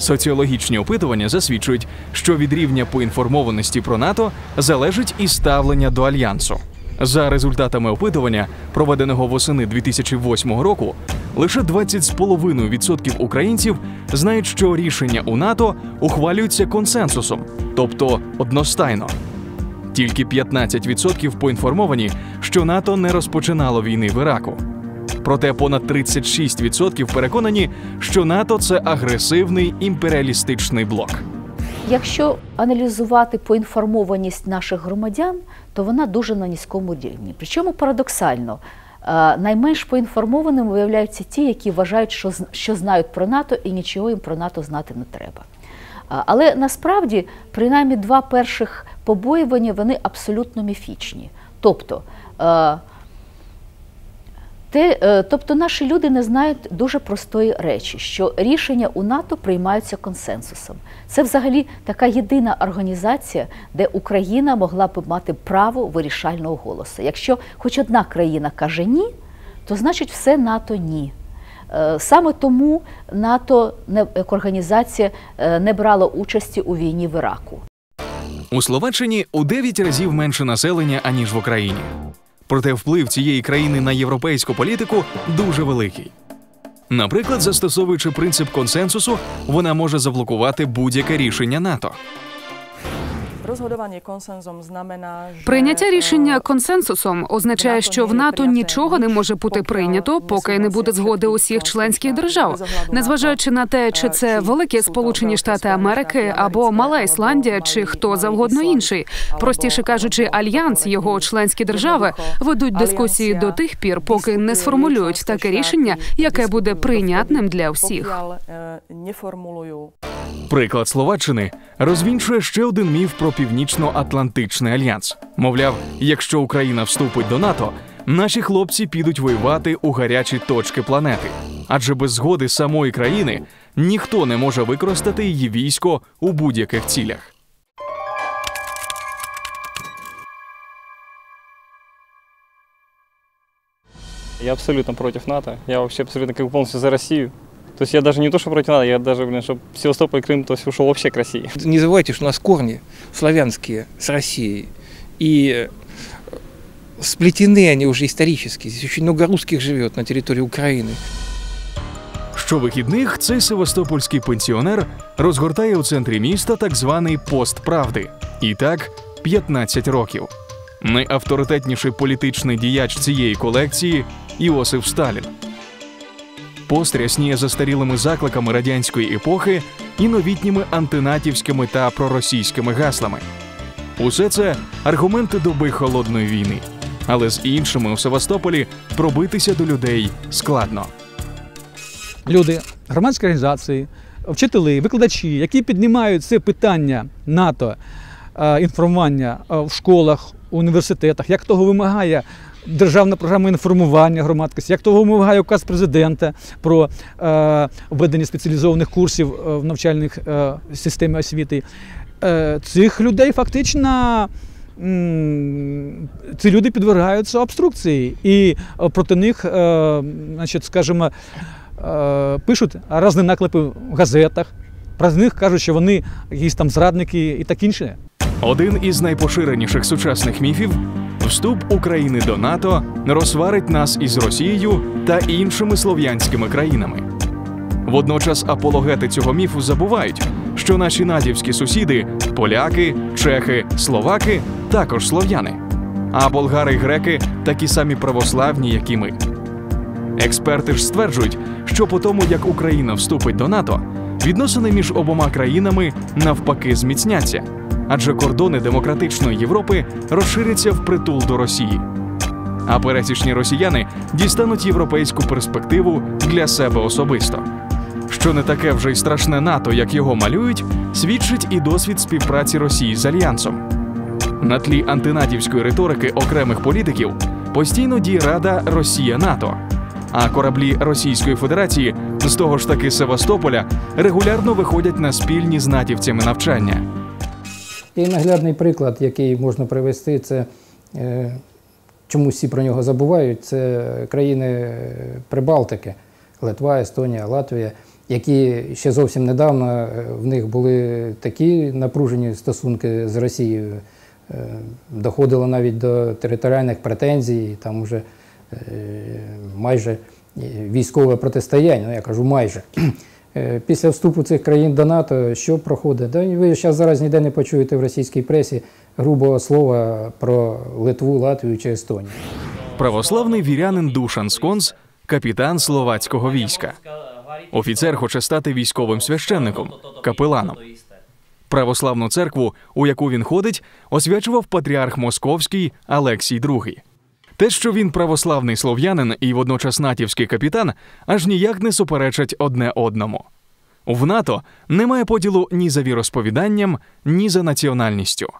Соціологічні опитування засвідчують, що від рівня поінформованості про НАТО залежить і ставлення до альянсу. За результатами опитування, проведеного восени 2008 року, лише 20,5% українців знають, що рішення у НАТО ухвалюються консенсусом, тобто одностайно. Тільки 15% поінформовані, що НАТО не розпочинало війни в Іраку. Проте понад 36% переконані, що НАТО це агресивний імперіалістичний блок. Якщо аналізувати поінформованість наших громадян, то вона дуже на низькому рівні. Причому парадоксально, е, найменш поінформованими виявляються ті, які вважають, що, що знають про НАТО і нічого їм про НАТО знати не треба. Але насправді, принаймні, два перших побоювання вони абсолютно міфічні. Тобто, е, те, е, тобто наші люди не знають дуже простої речі, що рішення у НАТО приймаються консенсусом. Це взагалі така єдина організація, де Україна могла б мати право вирішального голосу. Якщо хоч одна країна каже ні, то значить все НАТО ні. Е, Саме тому НАТО як організація е, не брала участі у війні в Іраку. У Словаччині у 9 разів менше населення, аніж в Україні. Проте вплив цієї країни на європейську політику дуже великий. Наприклад, застосовуючи принцип консенсусу, вона може заблокувати будь-яке рішення НАТО. Розгодування консенсом že Прийняття рішення е, консенсусом означає, що в НАТО нічого не може бути прийнято, поки не буде згоди усіх членських держав, незважаючи на те, чи це великі Сполучені Штати Америки або Мала Ісландія, чи хто завгодно інший. Простіше кажучи, альянс його членські держави ведуть дискусії до тих пір, поки не сформулюють таке рішення, яке буде прийнятним для всіх. Е, Приклад Словаччини розвінчує ще один міф про північно-атлантичний альянс. Мовляв, якщо Україна вступить до НАТО, наші хлопці підуть воювати у гарячі точки планети. Адже без згоди самої країни ніхто не може використати її військо у будь-яких цілях. Я абсолютно против НАТО. Я вообще абсолютно как полностью за Россию. То есть я даже не то, что против НАТО, я даже, блин, чтобы Севастополь, Крым, то есть ушел вообще к России. Не забывайте, что у нас корни славянские с Россией. И э, сплетены они уже исторически. Здесь очень много русских живет на территории Украины. Щовихідних цей севастопольський пенсіонер розгортає у центрі міста так званий пост правди. І так 15 років. Найавторитетніший політичний діяч цієї колекції Іосиф Сталін. Пост рясніє застарілими закликами радянської епохи і новітніми антинатівськими та проросійськими гаслами. Усе це аргументи доби холодної війни. Але з іншими у Севастополі пробитися до людей складно. люди, громадські організації, вчителі, викладачі, які піднімають це питання НАТО, е, інформування е, в школах, університетах, як того вимагає державна програма інформування громадськості, як того вимагає указ президента про е, введення спеціалізованих курсів е, в навчальних е, системі освіти. Е, цих людей фактично. Ці люди підвергаються обструкції, і е, проти них, е, значить, скажімо, пишуть різні наклепи в газетах. Про них кажуть, що вони якісь там зрадники і так інше. Один із найпоширеніших сучасних міфів вступ України до НАТО розсварить нас із Росією та іншими слов'янськими країнами. Водночас апологети цього міфу забувають, що наші натівські сусіди поляки, чехи, словаки також слов'яни, а болгари й греки такі самі православні, як і ми. Експерти ж стверджують, що по тому, як Україна вступить до НАТО, відносини між обома країнами навпаки зміцняться, адже кордони демократичної Європи розширяться впритул до Росії. А пересічні росіяни дістануть європейську перспективу для себе особисто. Що не таке вже й страшне НАТО, як його малюють, свідчить і досвід співпраці Росії з Альянсом. На тлі антинатівської риторики окремих політиків постійно діє Рада Росія НАТО. А кораблі Російської Федерації з того ж таки Севастополя регулярно виходять на спільні з натівцями навчання. І наглядний приклад, який можна привести, це е, чому всі про нього забувають, це країни Прибалтики, Литва, Естонія, Латвія, які ще зовсім недавно е, в них були такі напружені стосунки з Росією, е, доходило навіть до територіальних претензій, там уже е, майже військове протистояння, ну я кажу майже. Е, Після вступу цих країн до НАТО, що проходить? Да, ви зараз зараз ніде не почуєте в російській пресі грубого слова про Литву, Латвію чи Естонію. Православний вірянин Душан Сконс – капітан словацького війська. Офіцер хоче стати військовим священником, капеланом. Православну церкву, у яку він ходить, освячував патріарх Московський Алексій II. Те, що він православний слов'янин і водночас натівський капітан, аж ніяк не суперечать одне одному. В НАТО немає поділу ні за віросповіданням, ні за національністю.